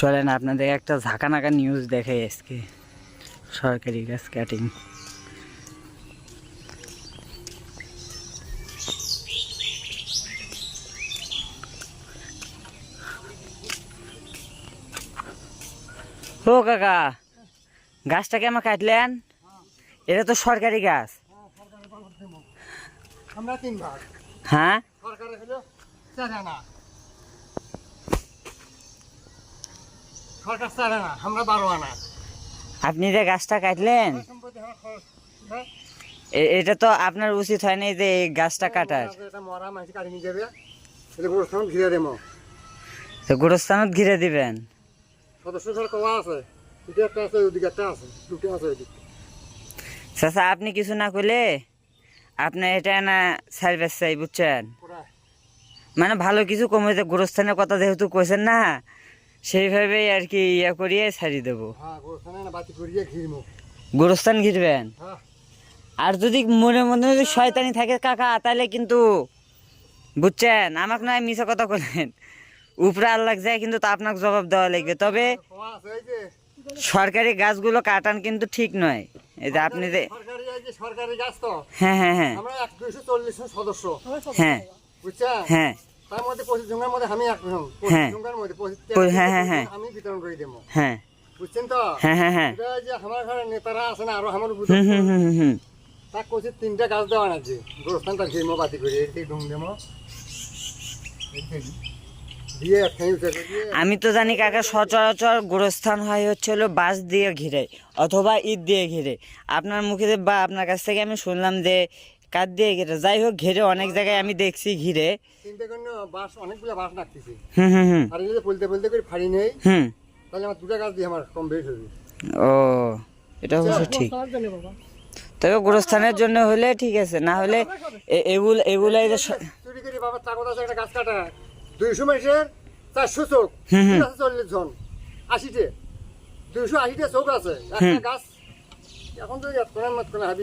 চলেন আপনাদের একটা ঝাঁকানাকা নিউজ দেখাই আজকে। সরকারি গাছ কাটিং ও কাকা গাছটা কেমন কাটলেন? এটা তো সরকারি গাছ। আমরা হ্যাঁ? সরকারে চার আনা আমরা বারো আনা আপনি যে গাছটা কাটলেন হ্যাঁ? এটা তো আপনার উচিত হয়নি যে এই গাছটা কাটার। এটা মরা মাঝে কাটি নিয়ে যাবে। গোরস্থান ঘিরে দেবো। তো গোরস্থানত ঘিরে দিবেন? সদস্য স্যার কওয়া আছে দুটো একটা আছে ওইদিকে একটা আছে দুটো আছে ওইদিকে চাচা আপনি কিছু না করলে আপনি এটা না সার্ভিস চাই বুঝছেন? মানে ভালো কিছু কমে গোরস্থানের কথা যেহেতু কইছেন না সেইভাবেই আর কি ইয়ে করিয়ে ছাড়ি দেবো। হ্যাঁ গোরস্থানে ঘিরবেন? হ্যাঁ। আর যদি মনে মনে যদি শয়তানি থাকে কাকা তাহলে কিন্তু বুঝছেন আমাকে নয় মিশা কথা বলেন উপরে আল্লাহ যায় কিন্তু তা আপনাকে জবাব দেওয়া লাগবে। তবে এই সরকারি গাছগুলো কাটান কিন্তু ঠিক নয়। এই যে আপনি যে সরকারি গাছ তো। হ্যাঁ হ্যাঁ হ্যাঁ। আমরা সদস্য। হ্যাঁ। হ্যাঁ। তার মধ্যে পঁচিশ জনের মধ্যে আমি এক জন হ্যাঁ। জনের মধ্যে পঁচিশ পঁচিশ- হ্যাঁ, হ্যাঁ, হ্যাঁ। আমি বিতরণ করে দেবো। হ্যাঁ। বুঝছেন তো? হ্যাঁ হ্যাঁ হ্যাঁ। এটা যে আমার ঘরে নেতারা আছে না আরও আমার হুম হুম হুম হুম হুম। তা কইছে তিনটা গাছ দেওয়া নাকি গোরস্থান তার ঘিরমো বাতি করি এটি ঢুং দেবো দিয়ে একখানি উঠে দিয়ে আমি তো জানি কাকা সচরাচর গোরস্থান হয় হচ্ছে হলো বাঁশ দিয়ে ঘিরে অথবা ইট দিয়ে ঘিরে। আপনার মুখে বা আপনার কাছ থেকে আমি শুনলাম যে কাঠ দিয়ে ঘিরে যাই হোক ঘিরে অনেক জায়গায় আমি দেখছি ঘিরে। বাঁশ অনেকগুলো বাঁশ রাখতেছি হুম হুম হুম। আর এই যে পলতে পলতে করে ফাড়ি নেই। হুম। তাহলে আমার দুটা গাছ দিয়ে আমার কম বেশ হবে। ও এটা অবশ্য ঠিক। তবে গোরস্থানের জন্য হলে ঠিক আছে না হলে এগুলো এগুলাই যে চুরি করে আছে একটা গাছ কাটা। দুইশো মাসের চারশো চোখ। চল্লিশ জন। আশিটে। দুইশো আশিটা চোখ আছে। একটা গাছ। এখন তো হাবি